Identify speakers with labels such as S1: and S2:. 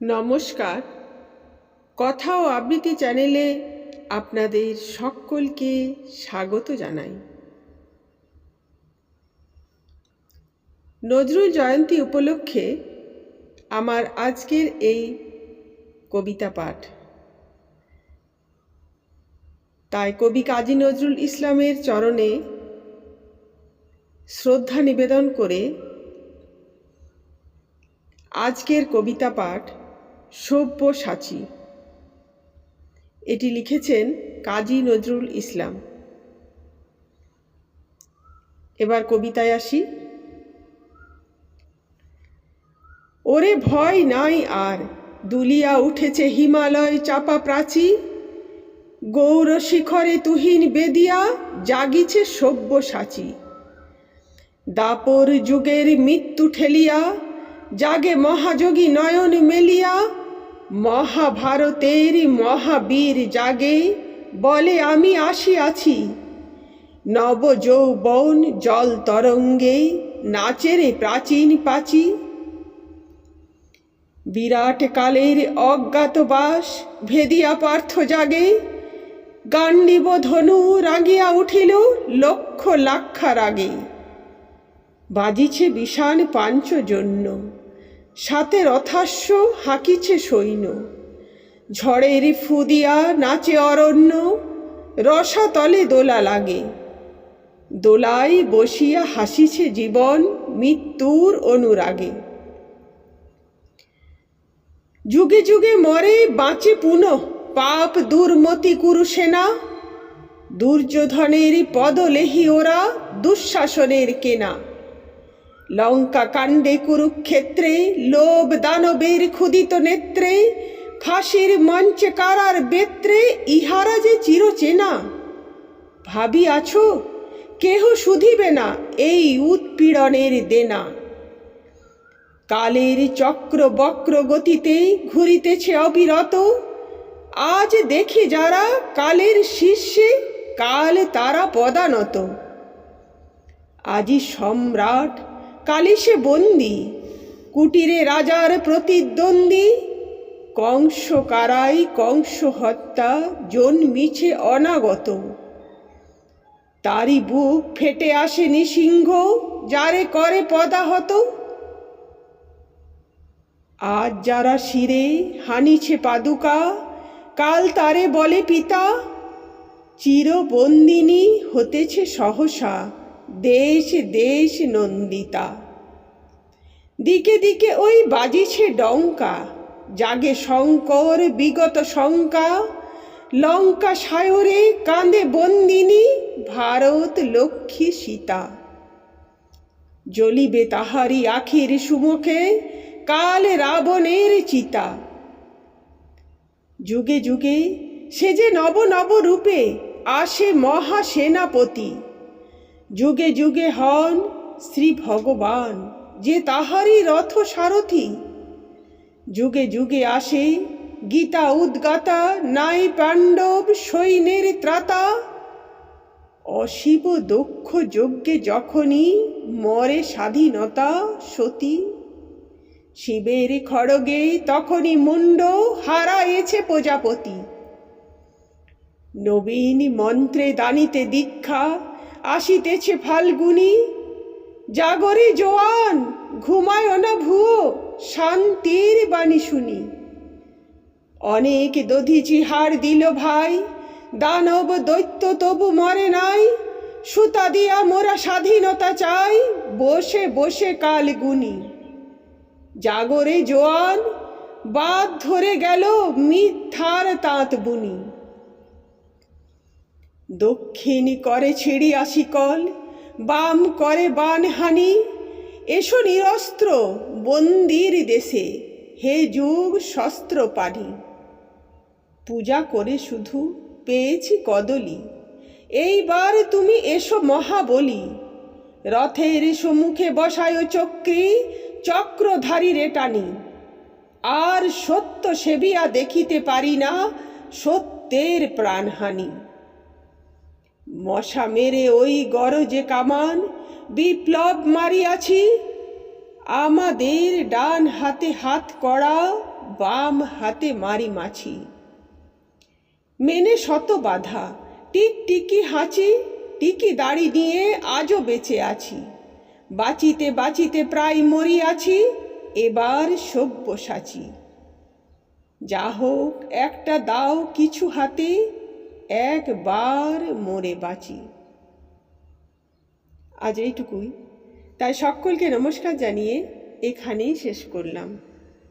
S1: নমস্কার। কথা ও আবৃত্তি চ্যানেলে আপনাদের সকলকে স্বাগত জানাই। নজরুল জয়ন্তী উপলক্ষে আমার আজকের এই কবিতা পাঠ। তাই কবি কাজী নজরুল ইসলামের চরণে শ্রদ্ধা নিবেদন করে আজকের কবিতা পাঠ সব্যসাচী। এটি লিখেছেন কাজী নজরুল ইসলাম। এবার কবিতায় আসি। ওরে ভয় নাই আর, দুলিয়া উঠেছে হিমালয় চাপা প্রাচী। গৌর শিখরে তুহিন বেদিয়া, জাগিছে সব্যসাচী। দাপর যুগের মৃত্যু ঠেলিয়া, জাগে মহাযোগী নয়ন মেলিয়া। মহাভারতের মহাবীর জাগে, বলে আমি আসিয়াছি। নব যৌবন জল তরঙ্গে, নাচেরে প্রাচীন পাচি। বিরাট কালের অজ্ঞাত বাস ভেদিয়া পার্থ জাগে গান্ডীব ধনু রাগিয়া উঠিল লক্ষ লাক্ষা রাগে। বাজিছে বিষাণ পাঞ্চজন্য। সাথে রথাস্য হাঁকিছে সৈন্য। ঝড়ের ফুদিয়া নাচে অরণ্য রসাতলে দোলা লাগে। দোলায় বসিয়া হাসিছে জীবন মৃত্যুর অনুরাগে। যুগে যুগে মরে বাঁচে পুনঃ পাপ দুর্মতি কুরুসেনা। দুর্যোধনের পদলেহি ওরা দুঃশাসনের কেনা। লঙ্কা কাণ্ডে কুরুক্ষেত্রে, লোভ দানবের ক্ষুদিত নেত্রে, ফাঁসির মঞ্চে কারার বেত্রে, ইহারা যে চিরচেনা। ভাবি আছো কেহ শুধিবে না এই উৎপীড়নের দেনা। কালের চক্র বক্র গতিতে ঘুরিতেছে অবিরত। আজ দেখি যারা কালের শীর্ষে, কাল তারা পদানত। আজি সম্রাট কালে সে বন্দি? কুটিরে রাজার প্রতিদ্বন্দ্বী? কংস কারাই কংস হত্যা জন্মিছে অনাগত। তারই বুক ফেটে আসে নিসিংহ, যারে করে পদাহত। আজ যারা শিরে হানিছে পাদুকা, কাল তারে বলে পিতা। চিরবন্দিনী হতেছে সহসা। দেশ দেশ নন্দিতা। দিকে দিকে ওই বাজিছে ডঙ্কা, জাগে শঙ্কর, বিগত শঙ্কা। লঙ্কা সায়রে কাঁদে বন্দিনী, ভারত লক্ষ্মী সীতা। জ্বলিবে তাহারি আখির সুমুখে, কাল রাবণের চিতা। যুগে যুগে সে যে নব নব রূপে আসে মহা সেনাপতি যুগে যুগে হন শ্রী ভগবান, যে তাহারই রথ সারথি যুগে যুগে আসে গীতা উদ্গাতা, নাই পাণ্ডব সৈন্যের ত্রাতা। অশিব দক্ষ যজ্ঞে যখনই মরে স্বাধীনতা সতী। শিবের খড়গে তখনই মুন্ড হারায়েছে প্রজাপতি। নবীন মন্ত্রে দানিতে দীক্ষা আসিতেছে ফাল্গুনি। জাগরে জোয়ান, ঘুমায় না ভুয়ো, শান্তির বাণী শুনি। অনেক দধিচি হার দিল ভাই, দানব দৈত্য তবু মরে নাই। সুতা দিয়া মোরা স্বাধীনতা চাই, বসে বসে কাল গুনি। জাগরে জোয়ান বাদ ধরে গেল মিথ্যার তাঁত বুনি। দক্ষিণ করে ছিড়িয়া শিকল বাম করে বানহানি। এসো নিরস্ত্র বন্দির দেশে, হে যুগ শস্ত্র পানি পূজা করে শুধু পেয়েছি কদলি, এইবার তুমি এসো মহাবলী। রথের সম্মুখে বসায় চক্রী চক্রধারী রেটানি আর সত্য সেবিয়া দেখিতে পারি না সত্যের প্রাণহানি। মশা মেরে ওই গরজে কামান, বিপ্লব মারিয়াছি। আমাদের ডান হাতে হাত করা, বাম হাতে মারি মাছি। মেনে শত বাধা, টিক টিকি হাঁচি, টিকি দাড়ি দিয়ে আজও বেঁচে আছি। বাঁচিতে বাঁচিতে প্রায় মরিয়াছি, এবার সব্যসাচী। যা হোক, একটা দাও কিছু হাতে একবার মরে বাঁচি। আজ এইটুকুই। তাই সকলকে নমস্কার জানিয়ে এখানেই শেষ করলাম।